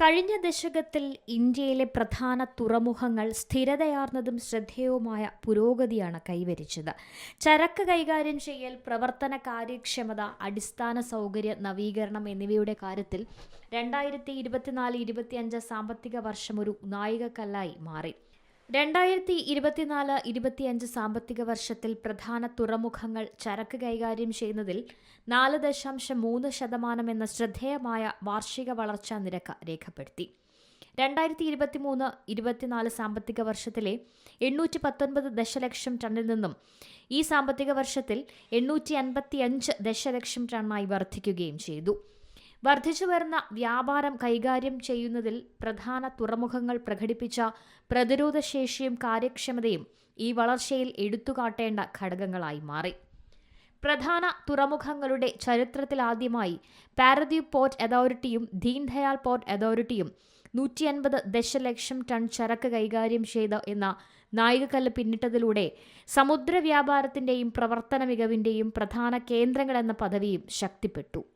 കഴിഞ്ഞ ദശകത്തിൽ ഇന്ത്യയിലെ പ്രധാന തുറമുഖങ്ങൾ സ്ഥിരതയാർന്നതും ശ്രദ്ധേയവുമായ പുരോഗതിയാണ് കൈവരിച്ചത്. ചരക്ക് കൈകാര്യം ചെയ്യൽ പ്രവർത്തന കാര്യക്ഷമത അടിസ്ഥാന സൗകര്യ നവീകരണം എന്നിവയുടെ കാര്യത്തിൽ രണ്ടായിരത്തി ഇരുപത്തിനാല് ഇരുപത്തിയഞ്ച് സാമ്പത്തിക വർഷം ഒരു നായികക്കല്ലായി മാറി. രണ്ടായിരത്തി ഇരുപത്തിനാല് ഇരുപത്തിയഞ്ച് സാമ്പത്തിക വർഷത്തിൽ പ്രധാന തുറമുഖങ്ങൾ ചരക്ക് കൈകാര്യം ചെയ്യുന്നതിൽ നാല് ദശാംശം മൂന്ന് ശതമാനം എന്ന ശ്രദ്ധേയമായ വാർഷിക വളർച്ചാ നിരക്ക് രേഖപ്പെടുത്തി. രണ്ടായിരത്തി ഇരുപത്തിമൂന്ന് ഇരുപത്തിനാല് സാമ്പത്തിക വർഷത്തിലെ എണ്ണൂറ്റി പത്തൊൻപത് ദശലക്ഷം ടണ്ണിൽ നിന്നും ഈ സാമ്പത്തിക വർഷത്തിൽ എണ്ണൂറ്റി അൻപത്തിയഞ്ച് ദശലക്ഷം ടണ്ണായി വർദ്ധിക്കുകയും ചെയ്തു. വർദ്ധിച്ചു വരുന്ന വ്യാപാരം കൈകാര്യം ചെയ്യുന്നതിൽ പ്രധാന തുറമുഖങ്ങൾ പ്രകടിപ്പിച്ച പ്രതിരോധശേഷിയും കാര്യക്ഷമതയും ഈ വളർച്ചയിൽ എടുത്തുകാട്ടേണ്ട ഘടകങ്ങളായി മാറി. പ്രധാന തുറമുഖങ്ങളുടെ ചരിത്രത്തിലാദ്യമായി പാരദ്വീപ് പോർട്ട് അതോറിറ്റിയും ദീൻദയാൽ പോർട്ട് അതോറിറ്റിയും നൂറ്റി അൻപത് ദശലക്ഷം ടൺ ചരക്ക് കൈകാര്യം ചെയ്ത എന്ന നായികക്കല്ല് പിന്നിട്ടതിലൂടെ സമുദ്ര വ്യാപാരത്തിന്റെയും പ്രവർത്തന മികവിന്റെയും പ്രധാന കേന്ദ്രങ്ങളെന്ന പദവിയും ശക്തിപ്പെട്ടു.